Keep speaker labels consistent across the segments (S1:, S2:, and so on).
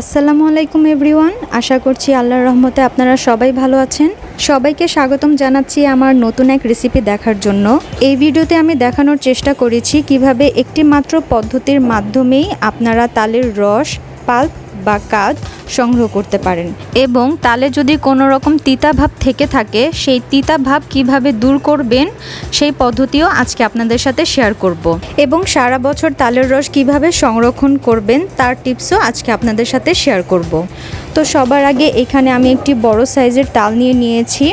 S1: আসসালামু আলাইকুম এভরিওয়ান, আশা করছি আল্লাহর রহমতে আপনারা সবাই ভালো আছেন। সবাইকে স্বাগতম জানাচ্ছি আমার নতুন এক রেসিপি দেখার জন্য। এই ভিডিওতে আমি দেখানোর চেষ্টা করেছি কীভাবে একটি মাত্র পদ্ধতির মাধ্যমেই আপনারা তালের রস, পাল্প বা কাজ সংগ্রহ করতে পারেন। এবং তালে যদি কোনো রকম তিতা ভাব থেকে থাকে, সেই তিতা ভাব কীভাবে দূর করবেন, সেই পদ্ধতিও আজকে আপনাদের সাথে শেয়ার করব। এবং সারা বছর তালের রস কীভাবে সংরক্ষণ করবেন, তার টিপসও আজকে আপনাদের সাথে শেয়ার করব। তো সবার আগে এখানে আমি একটি বড় সাইজের তাল নিয়ে নিয়েছি।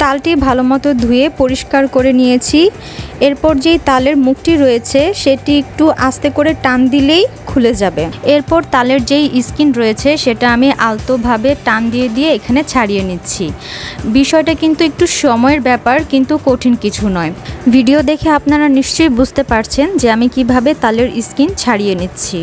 S1: তালটি ভালো মতো ধুয়ে পরিষ্কার করে নিয়েছি। এরপর যেই তালের মুখটি রয়েছে, সেটি একটু আস্তে করে টান দিলেই খুলে যাবে। এরপর তালের যেই স্কিন রয়েছে, সেটা আমি আলতোভাবে টান দিয়ে দিয়ে এখানে ছাড়িয়ে নিচ্ছি। বিষয়টা কিন্তু একটু সময়ের ব্যাপার, কিন্তু কঠিন কিছু নয়। ভিডিও দেখে আপনারা নিশ্চয়ই বুঝতে পারছেন যে আমি কীভাবে তালের স্কিন ছাড়িয়ে নিচ্ছি।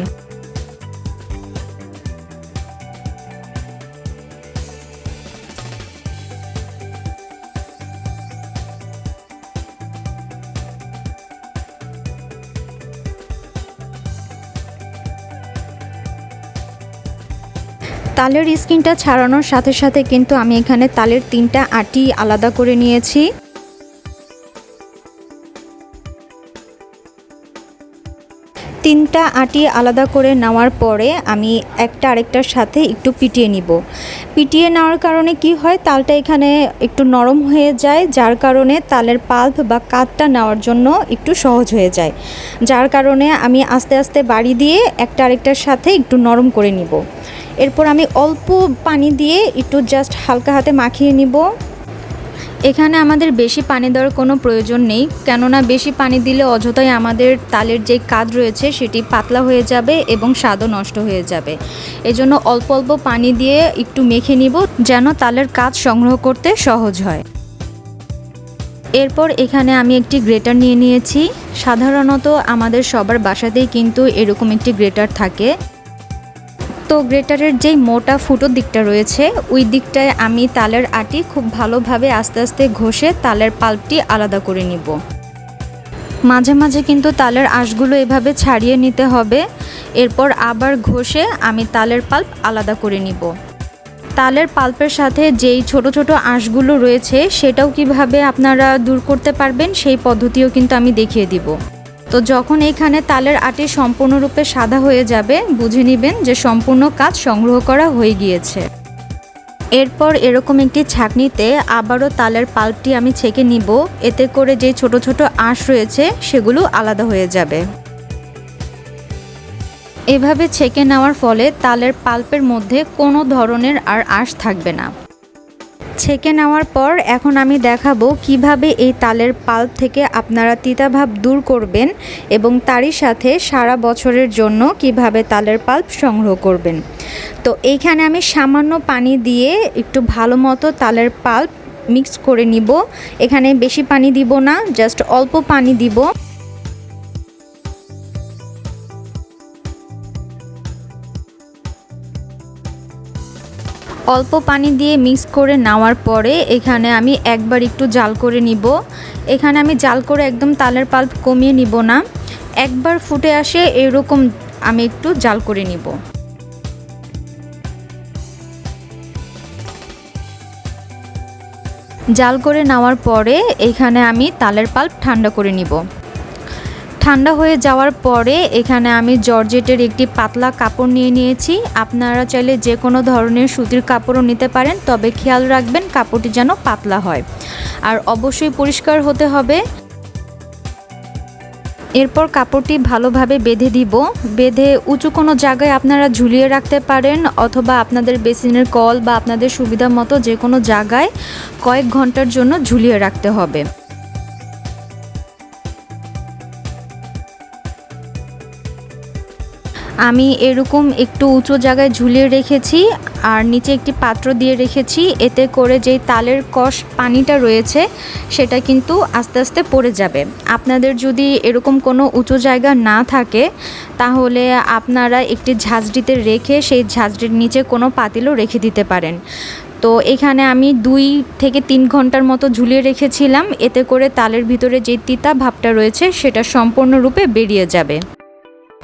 S1: তালের স্কিনটা ছাড়ানোর সাথে সাথে কিন্তু আমি এখানে তালের তিনটা আটি আলাদা করে নিয়েছি। তিনটা আটি আলাদা করে নেওয়ার পরে আমি একটা আরেকটার সাথে একটু পিটিয়ে নিব। পিটিয়ে নেওয়ার কারণে কি হয়, তালটা এখানে একটু নরম হয়ে যায়, যার কারণে তালের পাল্প বা কাঠটা নেওয়ার জন্য একটু সহজ হয়ে যায়। যার কারণে আমি আস্তে আস্তে বাড়ি দিয়ে একটা আরেকটার সাথে একটু নরম করে নিব। এরপর আমি অল্প পানি দিয়ে একটু জাস্ট হালকা হাতে মাখিয়ে নিব। এখানে আমাদের বেশি পানি দেওয়ার কোনো প্রয়োজন নেই, কেননা বেশি পানি দিলে অযথাই আমাদের তালের যে কাদ রয়েছে সেটি পাতলা হয়ে যাবে এবং স্বাদও নষ্ট হয়ে যাবে। এজন্য অল্প অল্প পানি দিয়ে একটু মেখে নিব যেন তালের কাজ সংগ্রহ করতে সহজ হয়। এরপর এখানে আমি একটি গ্রেটার নিয়ে নিয়েছি। সাধারণত আমাদের সবার বাসাতেই কিন্তু এরকম একটি গ্রেটার থাকে। তো গ্রেটারের যেই মোটা ফুটোর দিকটা রয়েছে, ওই দিকটায় আমি তালের আটি খুব ভালোভাবে আস্তে আস্তে ঘষে তালের পাল্পটি আলাদা করে নিব। মাঝে মাঝে কিন্তু তালের আঁশগুলো এভাবে ছাড়িয়ে নিতে হবে, এরপর আবার ঘষে আমি তালের পাল্প আলাদা করে নিব। তালের পাল্পের সাথে যেই ছোট ছোট আঁশগুলো রয়েছে, সেটাও কীভাবে আপনারা দূর করতে পারবেন সেই পদ্ধতিও কিন্তু আমি দেখিয়ে দিব। তো যখন এখানে তালের আটি সম্পূর্ণরূপে সাদা হয়ে যাবে, বুঝে নেবেন যে সম্পূর্ণ কাজ সংগ্রহ করা হয়ে গিয়েছে। এরপর এরকম একটি ছাঁকনিতে আবারও তালের পাল্পটি আমি ছেঁকে নিব। এতে করে যে ছোট ছোট আঁশ রয়েছে, সেগুলো আলাদা হয়ে যাবে। এভাবে ছেঁকে নেওয়ার ফলে তালের পাল্পের মধ্যে কোনো ধরনের আর আঁশ থাকবে না। ছেঁকে নেওয়ার পর এখন আমি দেখাবো কীভাবে এই তালের পাল্প থেকে আপনারা তিতাভাব দূর করবেন এবং তারই সাথে সারা বছরের জন্য কীভাবে তালের পাল্প সংগ্রহ করবেন। তো এইখানে আমি সামান্য পানি দিয়ে একটু ভালো মতো তালের পাল্প মিক্স করে নিব। এখানে বেশি পানি দিব না, জাস্ট অল্প পানি দিব। অল্প পানি দিয়ে মিক্স করে নেওয়ার পরে এখানে আমি একবার একটু জাল করে নিব। এখানে আমি জাল করে একদম তালের পাল্প কমিয়ে নিব না। একবার ফুটে আসে এরকম আমি একটু জাল করে নিব। জাল করে নেওয়ার পরে এখানে আমি তালের পাল্প ঠান্ডা করে নিব। ঠান্ডা হয়ে যাওয়ার পরে এখানে আমি জর্জেটের একটি পাতলা কাপড় নিয়ে নিয়েছি। আপনারা চাইলে যে কোনো ধরনের সুতির কাপড়ও নিতে পারেন, তবে খেয়াল রাখবেন কাপড়টি যেন পাতলা হয়। আর অবশ্যই পরিষ্কার হতে হবে। এরপর কাপড়টি ভালোভাবে বেঁধে দিব। বেঁধে উঁচু কোনো জায়গায় আপনারা ঝুলিয়ে রাখতে পারেন, অথবা আপনাদের বেসিনের কল বা আপনাদের সুবিধা মতো যে কোনো জায়গায় কয়েক ঘণ্টার জন্য ঝুলিয়ে রাখতে হবে। আমি এরকম একটু উঁচু জায়গায় ঝুলিয়ে রেখেছি আর নিচে একটি পাত্র দিয়ে রেখেছি। এতে করে যেই তালের কষ পানিটা রয়েছে, সেটা কিন্তু আস্তে আস্তে পড়ে যাবে। আপনাদের যদি এরকম কোনো উঁচু জায়গা না থাকে, তাহলে আপনারা একটি ঝাঁঝরিতে রেখে সেই ঝাঁঝরির নিচে কোনো পাতিলও রেখে দিতে পারেন। তো এখানে আমি দুই থেকে তিন ঘণ্টার মতো ঝুলিয়ে রেখেছিলাম। এতে করে তালের ভিতরে যে তিতা ভাবটা রয়েছে, সেটা সম্পূর্ণরূপে বেরিয়ে যাবে।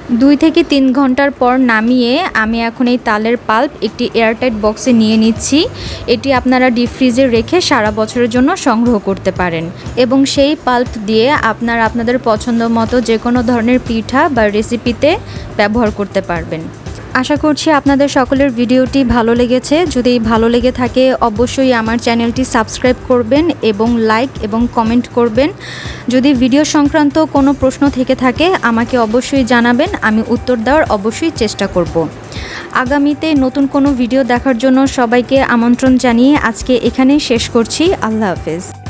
S1: দুই থেকে তিন ঘণ্টার পর নামিয়ে আমি এখন এই তালের পাল্প একটি এয়ারটাইট বক্সে নিয়ে নিচ্ছি। এটি আপনারা ডিপ ফ্রিজে রেখে সারা বছরের জন্য সংগ্রহ করতে পারেন। এবং সেই পাল্প দিয়ে আপনারা আপনাদের পছন্দ মতো যে কোনো ধরনের পিঠা বা রেসিপিতে ব্যবহার করতে পারবেন। আশা করছি আপনাদের সকলের ভিডিওটি ভালো লেগেছে। যদি ভালো লেগে থাকে, অবশ্যই আমার চ্যানেলটি সাবস্ক্রাইব করবেন এবং লাইক এবং কমেন্ট করবেন। যদি ভিডিও সংক্রান্ত কোনো প্রশ্ন থেকে থাকে, আমাকে অবশ্যই জানাবেন। আমি উত্তর দেওয়ার অবশ্যই চেষ্টা করব। আগামীতে নতুন কোনো ভিডিও দেখার জন্য সবাইকে আমন্ত্রণ জানিয়ে আজকে এখানেই শেষ করছি। আল্লাহ হাফেজ।